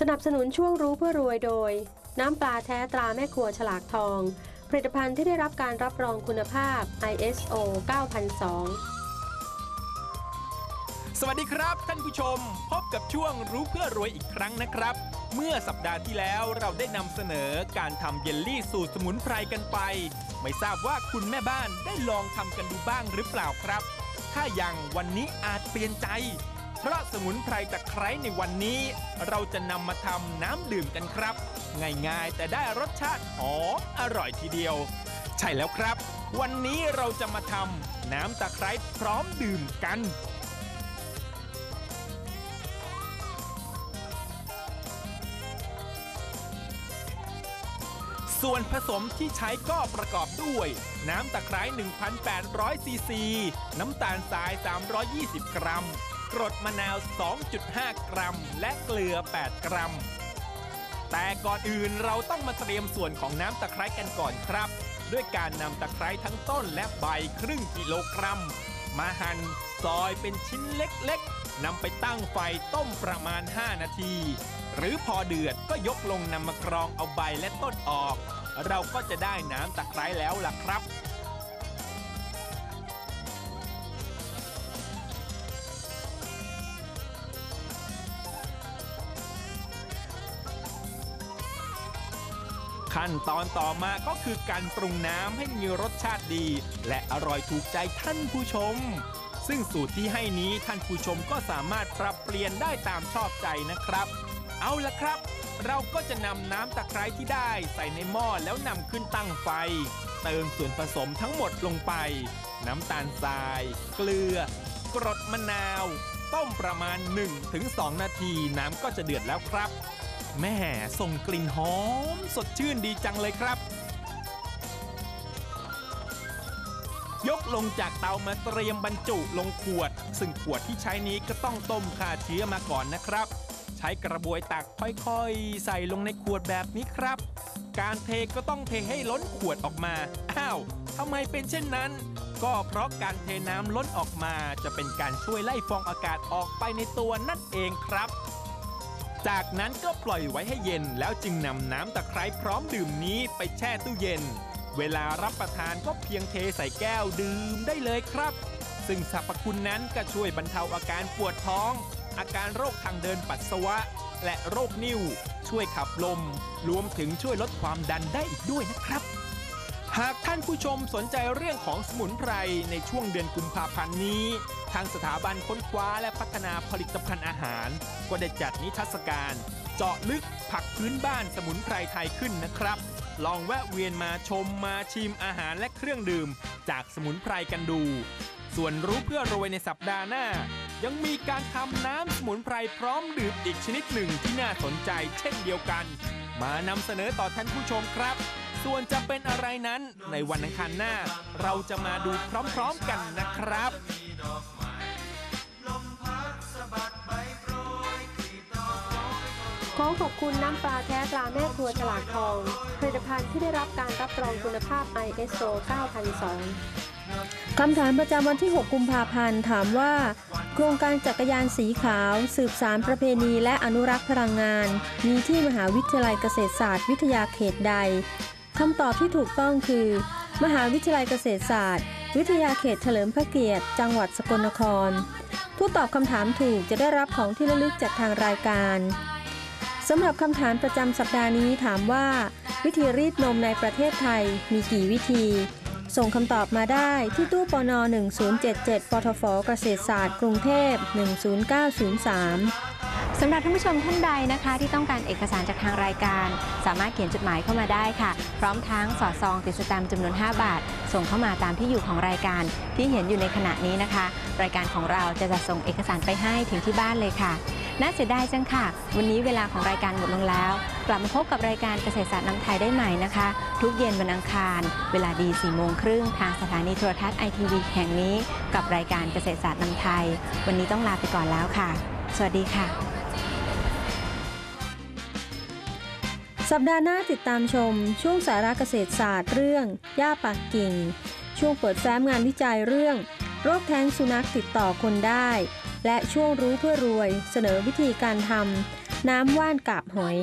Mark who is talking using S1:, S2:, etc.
S1: สนับสนุนช่วงรู้เพื่อรวยโดย น้ำปลาแท้ตราแม่ครัวฉลากทอง ผลิตภัณฑ์ที่ได้รับการรับรองคุณภาพ ISO 9002
S2: สวัสดีครับท่านผู้ชม พบกับช่วงรู้เพื่อรวยอีกครั้งนะครับ เมื่อสัปดาห์ที่แล้วเราได้นำเสนอการทำเยลลี่สูตรสมุนไพรกันไป ไม่ทราบว่าคุณแม่บ้านได้ลองทำกันดูบ้างหรือเปล่าครับ ถ้ายังวันนี้อาจเปลี่ยนใจ เพราะสมุนไพรตะไคร้ในวันนี้ เราจะนำมาทำน้ำดื่มกันครับ ง่ายๆ แต่ได้รสชาติหอมอร่อยทีเดียว ใช่แล้วครับ วันนี้เราจะมาทำน้ำตะไคร้พร้อมดื่มกันส่วนผสมที่ใช้ก็ประกอบด้วย น้ำตะไคร้1,800ซีซี น้ำตาลทราย 320 กรัม กรดมะนาว 2.5 กรัม และเกลือ 8 กรัม แต่ก่อนอื่นเราต้องมาเตรียมส่วนของน้ำตะไคร้กันก่อนครับ ด้วยการนำตะไคร้ทั้งต้นและใบครึ่งกิโลกรัม มาหั่นซอยเป็นชิ้นเล็กๆนำไปตั้งไฟต้มประมาณ 5 นาที หรือพอเดือดก็ยกลงนำมากรองเอาใบและต้นออก เราก็จะได้น้ำตะไคร้แล้วล่ะครับ ขั้นตอนต่อมาก็คือการปรุงน้ำให้มีรสชาติดี และอร่อยถูกใจท่านผู้ชม ซึ่งสูตรที่ให้นี้ท่านผู้ชมก็สามารถปรับเปลี่ยนได้ตามชอบใจนะครับ เอาละครับ เราก็จะนำน้ำตะไคร้ที่ได้ใส่ในหม้อแล้วนำขึ้นตั้งไฟ เติมส่วนผสมทั้งหมดลงไป น้ำตาลทราย เกลือ กรดมะนาว ต้มประมาณ 1-2 นาทีน้ำก็จะเดือดแล้วครับ แม่ส่งกลิ่นหอมสดชื่นดีจังเลยครับ ยกลงจากเตามาเตรียมบรรจุลงขวด ซึ่งขวดที่ใช้นี้ก็ต้องต้มฆ่าเชื้อมาก่อนนะครับ ใช้กระบวยตักค่อยๆ ใส่ลงในขวดแบบนี้ครับ การเทก็ต้องเทให้ล้นขวดออกมา อ้าวทำไมเป็นเช่นนั้นก็เพราะการเทน้ำล้นออกมาจะเป็นการช่วยไล่ฟองอากาศออกไปในตัวนั่นเองครับ จากนั้นก็ปล่อยไว้ให้เย็นแล้วจึงนำน้ำตะไคร้พร้อมดื่มนี้ไปแช่ตู้เย็น เวลารับประทานก็เพียงเทใส่แก้วดื่มได้เลยครับ ซึ่งสรรพคุณนั้นก็ช่วยบรรเทาอาการปวดท้อง อาการโรคทางเดินปัสสาวะ และโรคนิ่ว ช่วยขับลม รวมถึงช่วยลดความดันได้อีกด้วยนะครับ หากท่านผู้ชมสนใจเรื่องของสมุนไพรในช่วงเดือนกุมภาพันธ์นี้ ทางสถาบันค้นคว้าและพัฒนาผลิตภัณฑ์อาหาร ก็ได้จัดนิทรรศการ เจาะลึกผักพื้นบ้านสมุนไพรไทยขึ้นนะครับ ลองแวะเวียนมาชมมาชิมอาหารและเครื่องดื่ม จากสมุนไพรกันดู ส่วนรู้เพื่อรวยในสัปดาห์หน้า ยังมีการทำน้ำสมุนไพรพร้อมดื่มอีกชนิดหนึ่งที่น่าสนใจ เช่นเดียวกัน มานำเสนอต่อท่านผู้ชมครับ ส่วนจะเป็นอะไรนั้นในวันอังคารหน้า เราจะมาดูพร้อมๆกันนะครับ
S1: ขอขอบคุณน้ำปลาแท้ตราแม่ครัวฉลากทองผลิตภัณฑ์ที่ได้รับการรับรองคุณภาพ ISO 9002 คำถามประจำวันที่ 6 กุมภาพันธ์ถามว่า โครงการจักรยานสีขาว สืบสารประเพณีและอนุรักษ์พลังงาน มีที่มหาวิทยาลัยเกษตรศาสตร์วิทยาเขตใด คำตอบที่ถูกต้องคือ มหาวิทยาลัยเกษตรศาสตร์ วิทยาเขตเฉลิมพระเกียรติ จังหวัดสกลนคร ผู้ตอบคำถามถูกจะได้รับของที่ระลึกจากทางรายการสำหรับคำถามประจำสัปดาห์นี้ถามว่า วิธีรีดนมในประเทศไทยมีกี่วิธี ส่งคำตอบมาได้ที่ตู้ปน1077ปทฟเกษตรศาสตร์ กรุงเทพ 10903
S3: สำหรับท่านผู้ชมท่านใดนะคะ ที่ต้องการเอกสารจากทางรายการ สามารถเขียนจดหมายเข้ามาได้ค่ะ พร้อมทั้งสอดซองติดสแตมป์จำนวน 5 บาท ส่งเข้ามาตามที่อยู่ของรายการที่เห็นอยู่ในขณะนี้นะคะ รายการของเราจะจัดส่งเอกสารไปให้ถึงที่บ้านเลยค่ะ น่าเสียดายจังค่ะ วันนี้เวลาของรายการหมดลงแล้ว กลับมาพบกับรายการเกษตรศาสตร์นำไทยได้ใหม่นะคะ ทุกเย็นวันอังคาร เวลาดี4โมงครึ่งทางสถานีโทรทัศน์ไอทีวีแห่งนี้ กับรายการเกษตรศาสตร์นำไทย วันนี้ต้องลาไปก่อนแล้วค่ะ สวัสดีค่ะ
S1: สัปดาห์หน้าติดตามชม ช่วงสาระเกษตรศาสตร์เรื่องหญ้าปากกิ่ง ช่วงเปิดแฟ้มงานวิจัยเรื่อง โรคแท้งสุนัขติดต่อคนได้ และช่วงรู้เพื่อรวย เสนอวิธีการทำน้ำว่านกาบหอย